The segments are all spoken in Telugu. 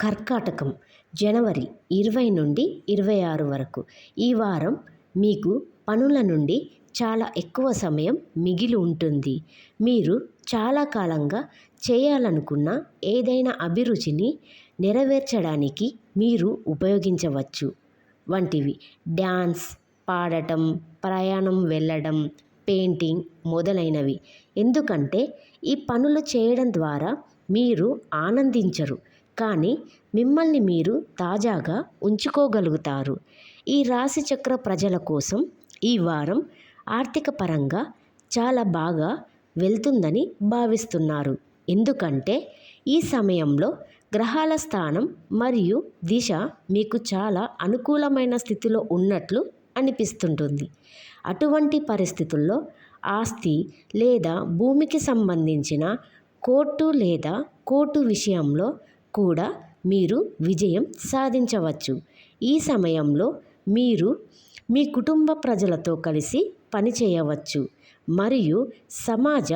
కర్కాటకం జనవరి ఇరవై నుండి ఇరవై ఆరు వరకు. ఈ వారం మీకు పనుల నుండి చాలా ఎక్కువ సమయం మిగిలి ఉంటుంది. మీరు చాలా కాలంగా చేయాలనుకున్న ఏదైనా అభిరుచిని నెరవేర్చడానికి మీరు ఉపయోగించవచ్చు. వంటివి డ్యాన్స్ పాడటం ప్రయాణం వెళ్ళడం పెయింటింగ్ మొదలైనవి. ఎందుకంటే ఈ పనులు చేయడం ద్వారా మీరు ఆనందించరు. కానీ మిమ్మల్ని మీరు తాజాగా ఉంచుకోగలుగుతారు. ఈ రాశిచక్ర ప్రజల కోసం ఈ వారం ఆర్థిక పరంగా చాలా బాగా వెళ్తుందని భావిస్తున్నారు. ఎందుకంటే ఈ సమయంలో గ్రహాల స్థానం మరియు దిశ మీకు చాలా అనుకూలమైన స్థితిలో ఉన్నట్లు అనిపిస్తుంటుంది. అటువంటి పరిస్థితుల్లో ఆస్తి లేదా భూమికి సంబంధించిన కోర్టు లేదా కోర్టు విషయంలో కూడా మీరు విజయం సాధించవచ్చు. ఈ సమయంలో మీరు మీ కుటుంబ ప్రజలతో కలిసి పనిచేయవచ్చు మరియు సమాజ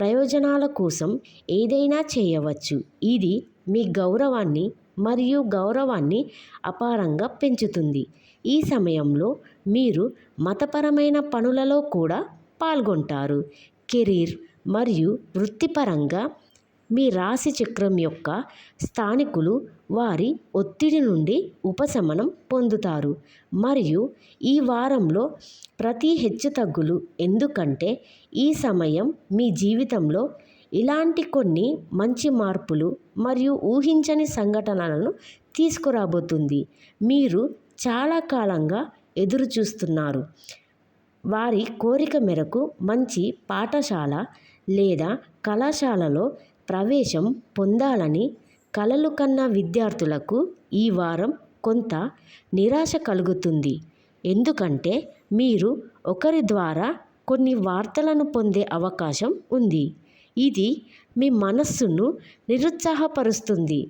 ప్రయోజనాల కోసం ఏదైనా చేయవచ్చు. ఇది మీ గౌరవాన్ని మరియు గౌరవాన్ని అపారంగా పెంచుతుంది. ఈ సమయంలో మీరు మతపరమైన పనులలో కూడా పాల్గొంటారు. కెరీర్ మరియు వృత్తిపరంగా మీ రాశి చక్రం యొక్క స్థానికులు వారి ఒత్తిడి నుండి ఉపశమనం పొందుతారు. మరియు ఈ వారంలో ప్రతి హెచ్చుతగ్గులు ఎందుకంటే ఈ సమయం మీ జీవితంలో ఇలాంటి కొన్ని మంచి మార్పులు మరియు ఊహించని సంఘటనలను తీసుకురాబోతుంది. మీరు చాలా కాలంగా ఎదురు చూస్తున్నారు వారి కోరిక మేరకు మంచి పాఠశాల లేదా కళాశాలలో ప్రవేశం పొందాలని కలలు కన్న విద్యార్థులకు ఈ వారం కొంత నిరాశ కలుగుతుంది. ఎందుకంటే మీరు ఒకరి ద్వారా కొన్ని వార్తలను పొందే అవకాశం ఉంది. ఇది మీ మనస్సును నిరుత్సాహపరుస్తుంది.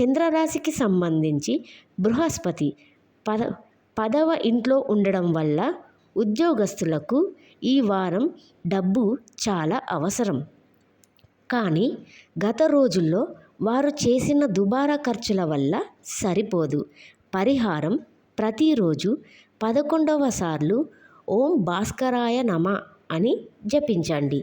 చంద్రరాశికి సంబంధించి బృహస్పతి పద పదవ ఇంట్లో ఉండడం వల్ల ఉద్యోగస్తులకు ఈ వారం డబ్బు చాలా అవసరం. కానీ గత రోజుల్లో వారు చేసిన దుబారా ఖర్చుల వల్ల సరిపోదు. పరిహారం ప్రతిరోజు పదకొండవ సార్లు ఓం భాస్కరాయ నమ అని జపించండి.